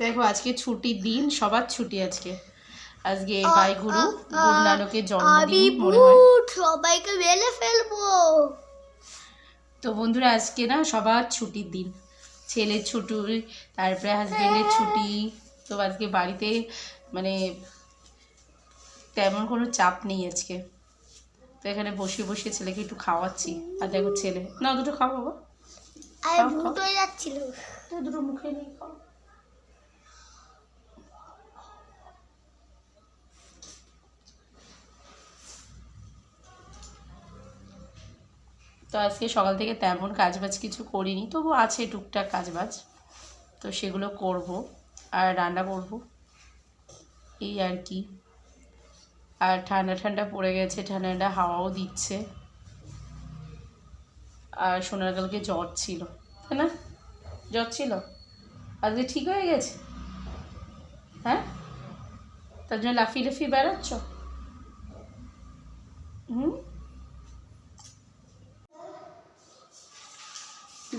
দেখো আজকে ছুটির দিন সবার ছুটি আজকে। আজকে ভাই গুরু গুরু নানকের জন্মদিন মনে হয়। সবাইকে মেরে ফেলব। তো বন্ধুরা আজকে না সবার ছুটির দিন। ছেলের ছুটি তারপরে হাজবেন্ডের ছুটি। তো আজকে বাড়িতে মানে তেমন কোনো চাপ নেই আজকে। তো এখানে বসে বসে ছেলেকে একটু খাওয়াচ্ছি। আর দেখো ছেলে। না দুটো খাও বাবা। আমি খাও, ভূত হয়ে যাচ্ছিল। দুটো মুখে নিয়ে খাও। তো আজকে সকাল থেকে তেমন কাজবাজ কিছু করিনি, তবু আছে টুকটাক কাজবাজ। তো সেগুলো করব আর রান্না করব। এই আর কি। আর ঠান্ডা ঠান্ডা পড়ে গেছে, ঠান্ডা ঠান্ডা হাওয়াও দিচ্ছে। আর সোনার কালকে জ্বর ছিল, তাই না? জ্বর ছিল? আজকে ঠিক হয়ে গেছে? হ্যাঁ? তার জন্য লাফি লাফি বেড়াচ্ছ? হুম?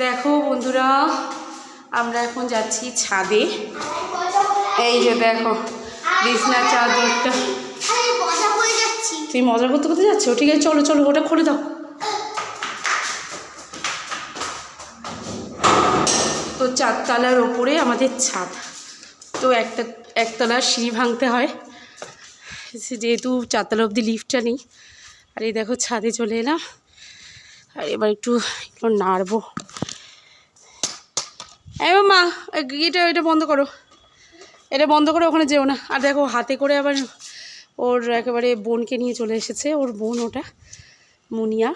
দেখো বন্ধুরা, আমরা এখন যাচ্ছি ছাদে। এই যে দেখো, বিছনা, চাদরটা। তুমি মজা করতে করতে যাচ্ছ? ঠিক আছে, চলো চলো, ওটা খুলে দাও। তো চারতলার ওপরে আমাদের ছাদ। তো একটা একতলার সিঁড়ি ভাঙতে হয়। যেহেতু চারতলা অবধি লিফটটা নেই। আর এই দেখো, ছাদে চলে এলাম। আর এবার একটু নাড়বো। এই মা এটা এটা বন্ধ করো। এটা বন্ধ করে ওখানে যেও না। আর দেখো হাতে করে আবার ওর একেবারে বোনকে নিয়ে চলে এসেছে। ওর বোন ওটা মুনিয়া।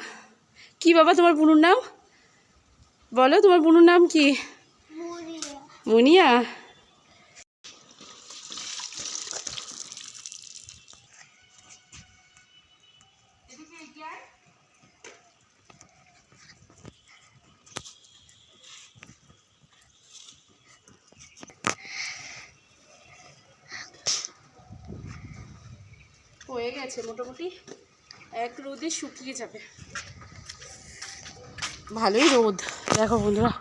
কি বাবা তোমার বুনুর নাম? বলো তোমার বুনুর নাম কি? মুনিয়া? গেছে মোটামুটি এক রোদে শুকিয়ে যাবে। ভালোই রোদ। দেখো বন্ধুরা,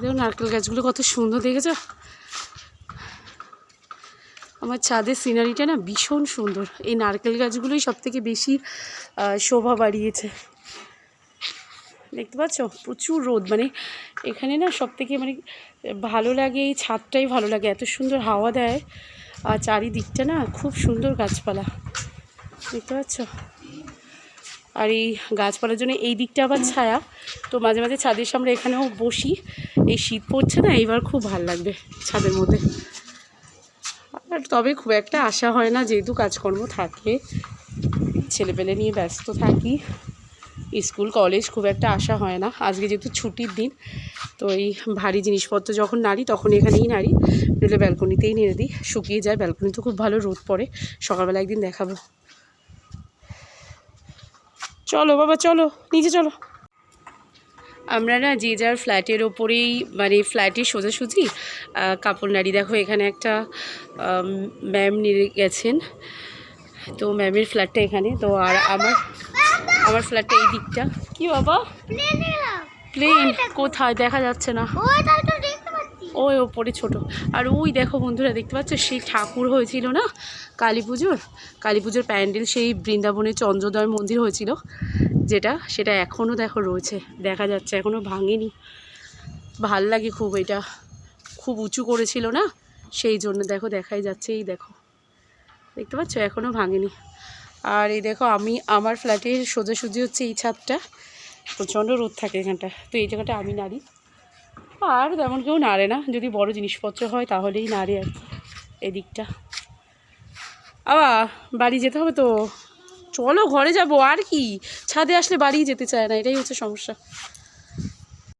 দেখো নারকেল গাছগুলো কত সুন্দর দেখেছ? আমার ছাদের সিনারিটা না ভীষণ সুন্দর। এই নারকেল গাছগুলোই সব থেকে বেশি শোভা বাড়িয়েছে। দেখতে পাচ্ছ? প্রচুর রোদ। মানে এখানে না সব থেকে মানে ভালো লাগে এই ছাদটাই ভালো লাগে। এত সুন্দর হাওয়া দেয়। আর চারিদিকটা না খুব সুন্দর গাছপালা। দেখতে পাচ্ছ? আর এই গাছপালার জন্য এই দিকটা আবার ছায়া। তো মাঝে মাঝে ছাদের সামনে এখানেও বসি। এই শীত পড়ছে না, এইবার খুব ভালো লাগবে ছাদের মধ্যে। আর তবে খুব একটা আশা হয় না, যেহেতু কাজকর্ম থাকে, ছেলেপেলে নিয়ে ব্যস্ত থাকি। স্কুল, কলেজ খুব একটা আশা হয় না। আজকে যেহেতু ছুটির দিন, তো এই ভারী জিনিসপত্র যখন নাড়ি তখন এখানেই নাড়ি। নইলে ব্যালকনিতেই নেড়ে দিই। শুকিয়ে যায়, ব্যালকনিতে খুব ভালো রোদ পড়ে। সকালবেলা একদিন দেখাবো। চলো বাবা, চলো, নিচে চলো। আমরা না যে যার ফ্ল্যাটের ওপরেই মানে ফ্ল্যাটের সোজাসুজি কাপড় নাড়ি। দেখো এখানে একটা ম্যাম নিয়ে গেছেন। তো ম্যামের ফ্ল্যাটটা এখানে। তো আর আমার আমার ফ্ল্যাটটা এই দিকটা। কি বাবা? প্লেন কোথায়? দেখা যাচ্ছে না। ওই ওপরে ছোট। আর ওই দেখো বন্ধুরা দেখতে পাচ্ছ? সেই ঠাকুর হয়েছিল না? কালী পুজোর। কালী পুজোর প্যান্ডেল সেই বৃন্দাবনে চন্দ্রদয় মন্দির হয়েছিল। যেটা সেটা এখনও দেখো রয়েছে। দেখা যাচ্ছে এখনও ভাঙেনি। ভালো লাগে খুব এটা। খুব উঁচু করেছিল না? সেই জন্য দেখো দেখাই যাচ্ছে। এই দেখো। দেখতে পাচ্ছ? এখনও ভাঙেনি। আর এই দেখো, আমি আমার ফ্ল্যাটের সোজাসুজি হচ্ছে এই ছাদটা। প্রচণ্ড রোদ থাকে এখানটা। তো এই জায়গাটা আমি নাড়ি। আর তেমন কেউ নাড়ে না। যদি বড় জিনিসপত্র হয়, তাহলেই নাড়ে আর এদিকটা। আবা, বাড়ি যেতে হবে তো? চলো, ঘরে যাব। আর কি? ছাদে আসলে বাড়ি যেতে চায় না। এটাই হচ্ছে সমস্যা।